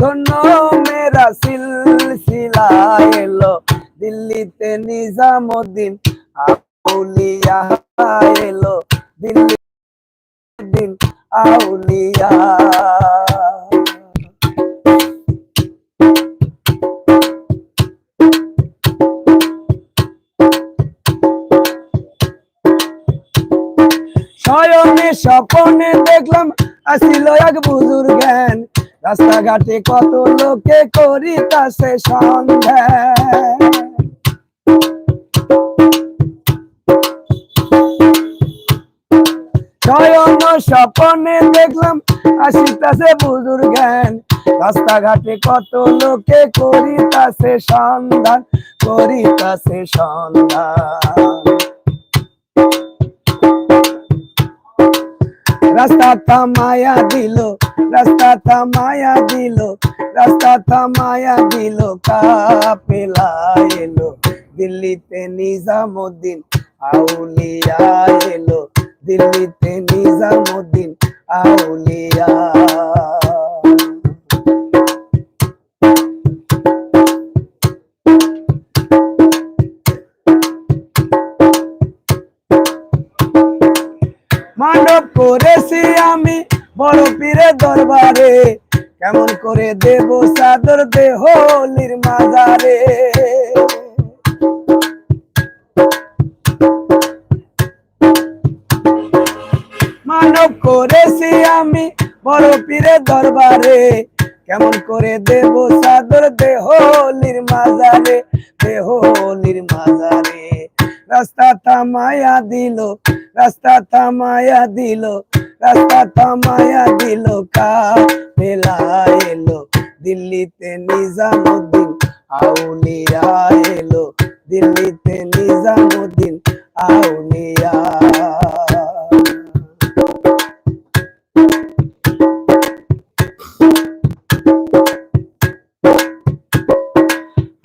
ধন্য মেরা সিলসিলা এলো। দিল্লিতে নিজামুদ্দিন আউলিয়া এলো। দিল্লি দিন আউলিয়া। শয়নে স্বপনে দেখলাম, আসিল এক বুজুর জ্ঞান রাস্তাঘাটে কত লোকে করিতাছে সন্ধ্যান শয়ন স্বপনে দেখলাম, আসিতাছে বুজুর জ্ঞান। রাস্তাঘাটে কত লোকে করিতাছে সন্ধান করিতাছে সন্ধান। রাস্তা থামায়া দিল, রাস্তা থামায়া দিল, রাস্তা থামায়া দিল কাপেলা এলো, দিল্লিতে নিজামুদ্দিন আউলিয়া এলো, দিল্লিতে নিজামুদ্দিন আউলিয়া দরবারে, কেমন করে দেব চাদর দেহ মাজারে মানব করেছি আমি বড় পীরের দরবারে, কেমন করে দেব চাদর দেহ মাজারে দেহ মাজারে রাস্তা থামায়া দিল, রাস্তা থামায়া দিল রাস্তা থামায়া দিল কা পেলা এলো। দিল্লিতে নিজামুদ্দিন, আউলিয়া এলো। দিল্লিতে নিজামুদ্দিন, আউলিয়া।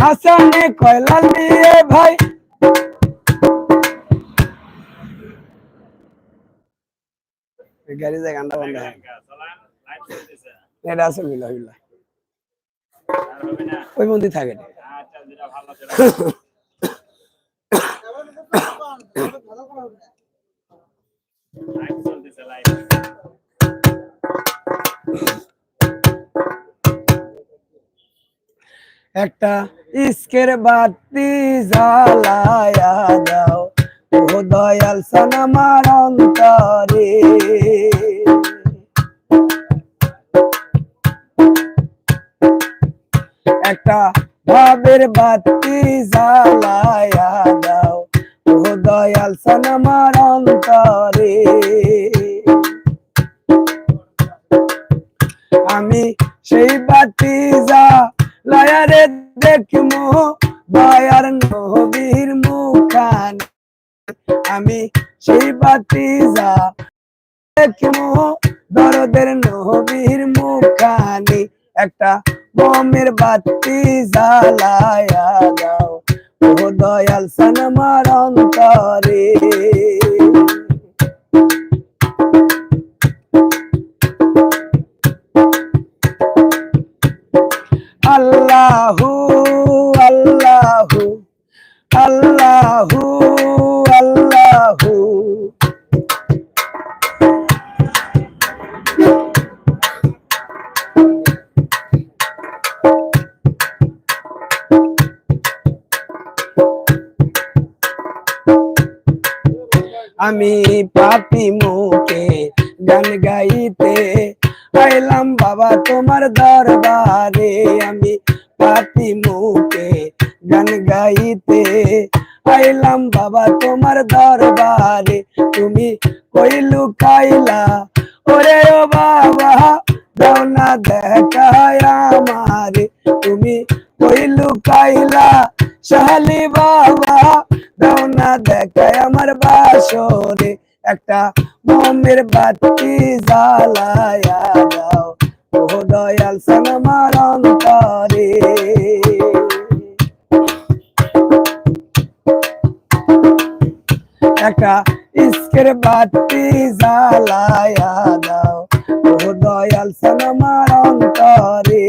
হাসানে কয়লাল দিয়ে ভাই গাড়ি যায় বন্ধ আছে ওই মন্দির থাকে। একটা ইস্কের বাতি জ্বালায়া দাও। ও দয়াল সানামার অন্তরে। একটা ভাবের বাতি জ্বালায়া দাও। ও দয়াল সানামার অন্তরে। আমি সেই বাতি যা লায়ারে দেখমো দয়ার নবীর মুখান। আমি সেই বাতি যা দেখমো দরদের নবীর মুখানি। একটা বমের বাতি জ্বালায়া দাও। ও দয়াল সনমার অন্তরে। আমি পাপি মুখে গান গাইতে আইলাম বাবা তোমার দরবারে। আমি পাপি মুখে গান গাইতে আইলাম বাবা তোমার দরবারে। তুমি কই লুকাইলা? ওরে ও বাবা, দাও না দেখায় আমারে। তুমি কই লুকাইলা? শালি বাবা, দাও না দেখায় আমার আসরে একটা মমের বাতি জ্বালায়া দাও। ও দয়াল সালমার অন্তরে। একটা ইস্কের বাতি জ্বালায়া দাও। ও দয়াল সালমার অন্তরে।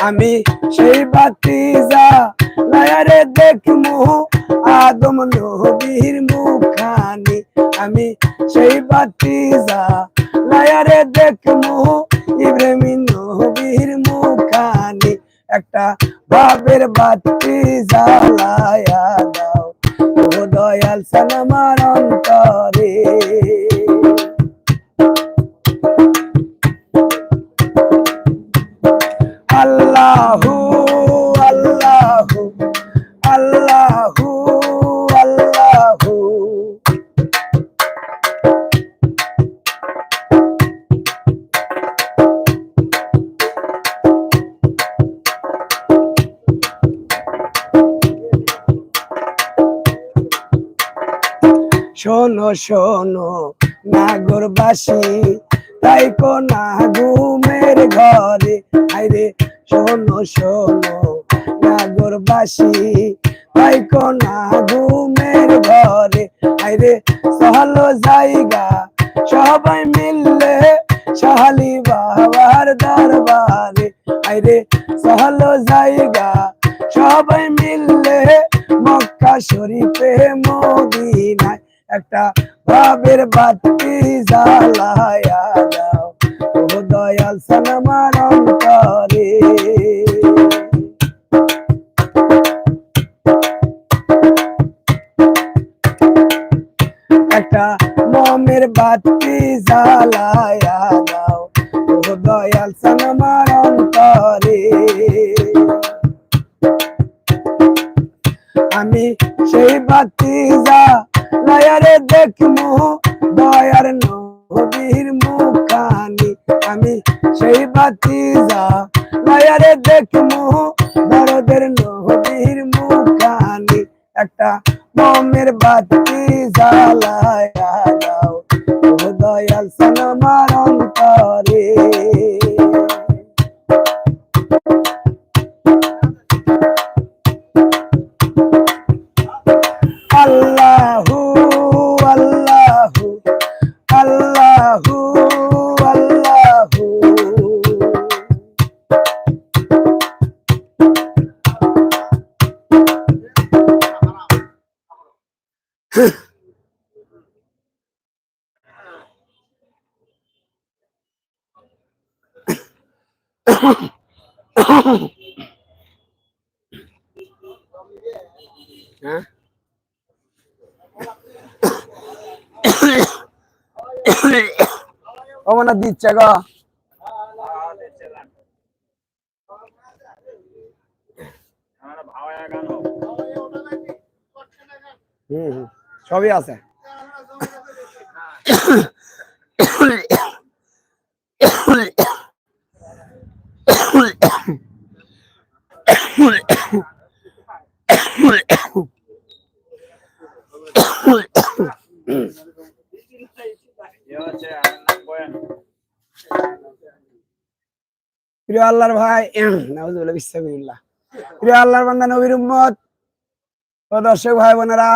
আমি সেই বাতি যা লায়ারে দেখমু, আদম নবীর মুখানি আমি সেই বাতি যা। লায়ারে দেখমু, ইব্রাহিম নবীর মুখানি একটা বাবের বাতি জ্বালায়া দাও। ও দয়াল সালামার অন্তরে। আল্লাহু শোনো শোনো, নাগরবাসী, তাই কো না ঘুমের ঘরে। আইরে, শোনো শোনো, নাগরবাসী, তাই কো না ঘুমের ঘরে। আইরে, সহল জায়গা, সবাই মিললে সহালি বাবার দরবারে। আইরে, সহল জায়গা, সবাই মিললে মক্কা শরীফে মদিনায়। একটা ভাবের বাতি জ্বালায়া দাও। ও দয়াল সালামার অন্তরে। একটা মমের বাতি জ্বালায়া দাও। ও দয়াল সালামার অন্তরে। আমি সেই বাতি যা লায়ারে দেখমু, দয়ার নবীর মুখানি। আমি সেই বাতি যা লায়ারে দেখমু, দরদের নবীর মুখানি। একটা মমের বাতি জ্বালায়া দাও দয়াল সালামার হ্যাঁ অমনা দিচ্ছে গো হুম হুম, সবই আছে প্রিয় আল্লাহর ভাই, নাউজুবিল্লাহ প্রিয় আল্লাহর বান্দা, নবীর উম্মত, ও দর্শক ভাই, বোনেরা।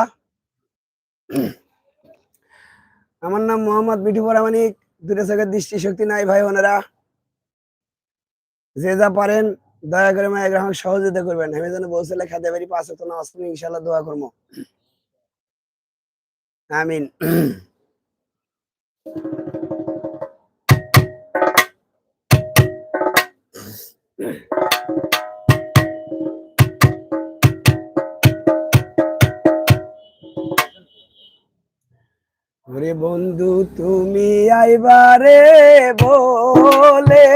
আমার নাম মোহাম্মদ মিঠু পরামানিক দূরে চোখের দৃষ্টি শক্তি নাই, ভাই, বোনেরা। যে যা পারেন, দয়া করে মায়ের গ্রাহক সহযোগিতা করবেন। আমি যেন বলছিলে খাতে পারি, পাঁচ তো পড়ি ইনশাল্লাহ দোয়া করব। আমিন। ওরে বন্ধু, তুমি আইবারে বলে।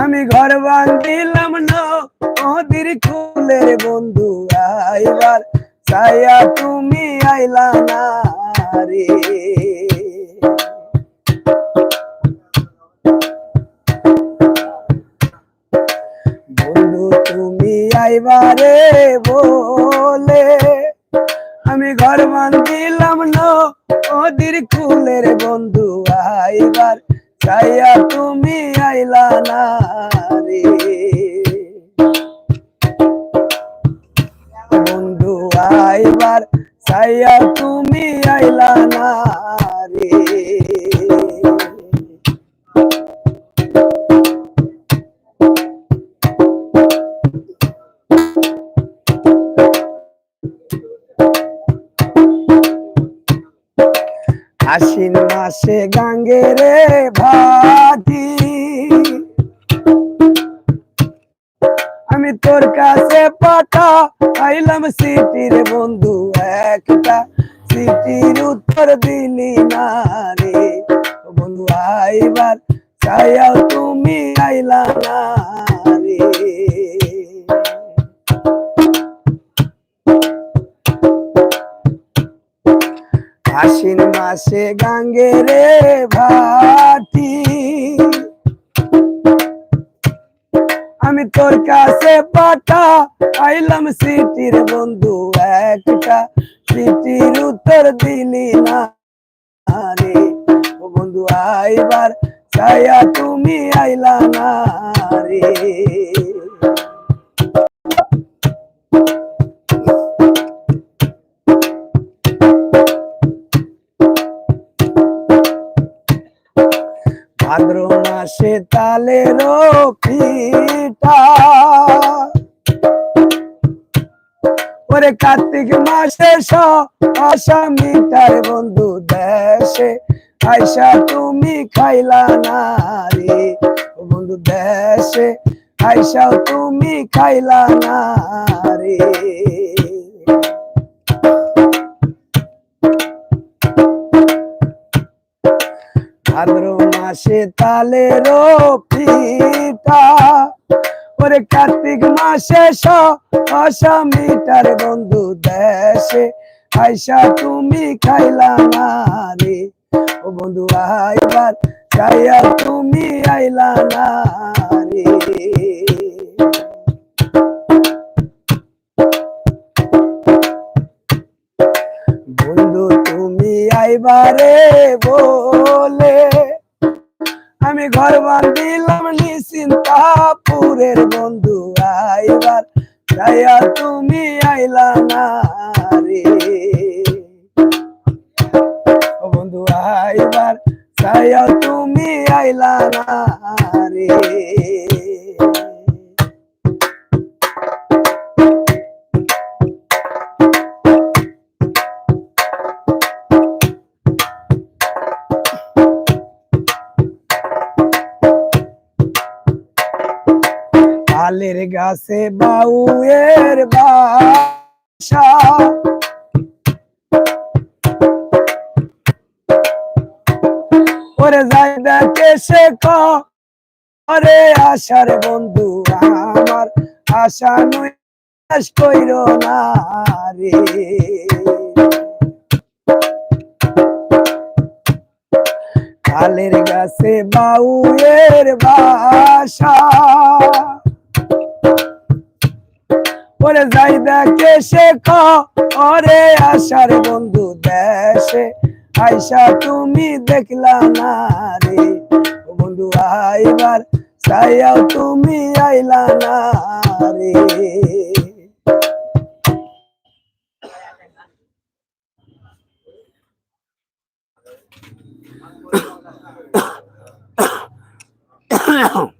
আমি ঘর বান্ধিলাম নদীর কুলের বন্ধু, আইবার চাইয়া তুমি আইলা না রে। তুমি আইবারে বলে, আমি ঘর বান্ধিলাম নদীর কুলের বন্ধু, আইবার চাইয়া তুমি আইলা না রে। বন্ধু, আইবার চাইয়া তুমি আইলা না রে। আশ্বিন মাসে গাঙ্গে রে আমি তোর কাছে পাঠা আইলাম সিটির বন্ধু একটা। সিটির উত্তর দিলি না রে। বন্ধু, আইবার চাইয়াও তুমি আইলা না আশ্বিন মাসে গাঙ্গে রে ভাটি। আমি তোর কাছে পাঠা আইলাম সিটির বন্ধু একটা। সিটির উত্তর দিলি না রে। ও বন্ধু, আইবার ছায়া তুমি আইলা না রে। ভাদ্র মাসে তালের পিঠা। ওরে কার্তিক মাসে আশা মিটার বন্ধু দেশে। আইসা তুমি খাইলা না রে বন্ধু দেশে। আইসাও তুমি খাইলা না রে ভাদ্র মাসে তালের পিঠা ওরে কার্তিক মাসে মিটার বন্ধু দেশে। আইসা তুমি খাইলা না রে ও বন্ধু, আইবার চাইয়া তুমি আইলা না রে বন্ধু, তুমি আইবারে বলে আমি ঘর বান্ধিলাম নিশ্চিন্তাপুরের বন্ধু। আইবার তাইয়া তুমি আইলা না রে। বন্ধু আইবার তাইয়া তুমি আইলা না রে। গাছে বাউয়ের বাসা। ওরে যাই দেখে সে করে আশার বন্ধু আমার। আশা নয় কইর না রে। কালের গাছে বাউয়ের বাসা। পরে যাই দেখে সে করে আশার বন্ধু দেশে আইসা তুমি দেখলা না রে বন্ধু আইবার সাইয়াও তুমি আইলা না রে Yeah.